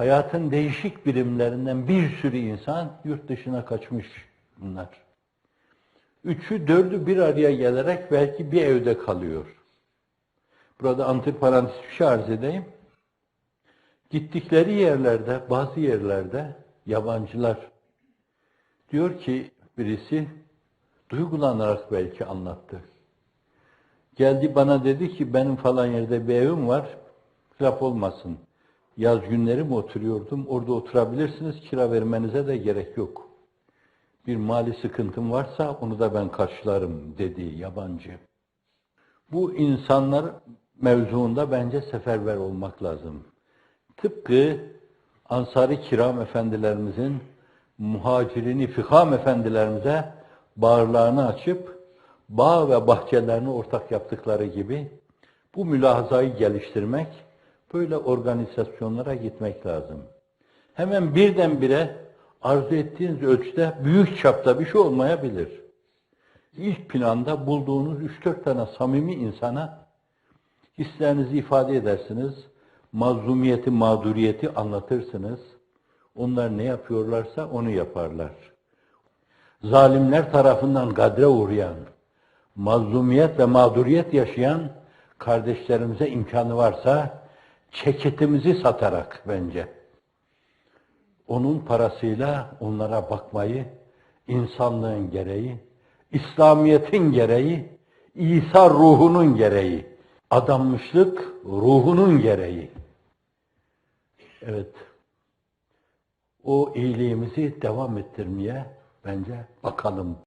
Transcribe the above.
hayatın değişik birimlerinden bir sürü insan yurt dışına kaçmış bunlar. Üçü, dördü bir araya gelerek belki bir evde kalıyor. Burada antiparantez bir şey arz edeyim. Gittikleri yerlerde, bazı yerlerde yabancılar diyor ki birisi duygulanarak belki anlattı. Geldi bana dedi ki benim falan yerde bir evim var. Laf olmasın. Yaz günleri mi oturuyordum? Orada oturabilirsiniz. Kira vermenize de gerek yok. Bir mali sıkıntım varsa onu da ben karşılarım dedi yabancı. Bu insanlar mevzuunda bence seferber olmak lazım. Tıpkı Ansari Kiram efendilerimizin muhacirini fikam efendilerimize bağırlarını açıp bağ ve bahçelerini ortak yaptıkları gibi bu mülahazayı geliştirmek, böyle organizasyonlara gitmek lazım. Hemen birdenbire arzu ettiğiniz ölçüde büyük çapta bir şey olmayabilir. İlk planda bulduğunuz 3-4 tane samimi insana hislerinizi ifade edersiniz, mazlumiyeti, mağduriyeti anlatırsınız. Onlar ne yapıyorlarsa onu yaparlar. Zalimler tarafından gadre uğrayan, mazlumiyet ve mağduriyet yaşayan kardeşlerimize imkanı varsa ceketimizi satarak bence onun parasıyla onlara bakmayı insanlığın gereği, İslamiyet'in gereği, İsa ruhunun gereği, adanmışlık ruhunun gereği. Evet. O iyiliğimizi devam ettirmeye bence bakalım.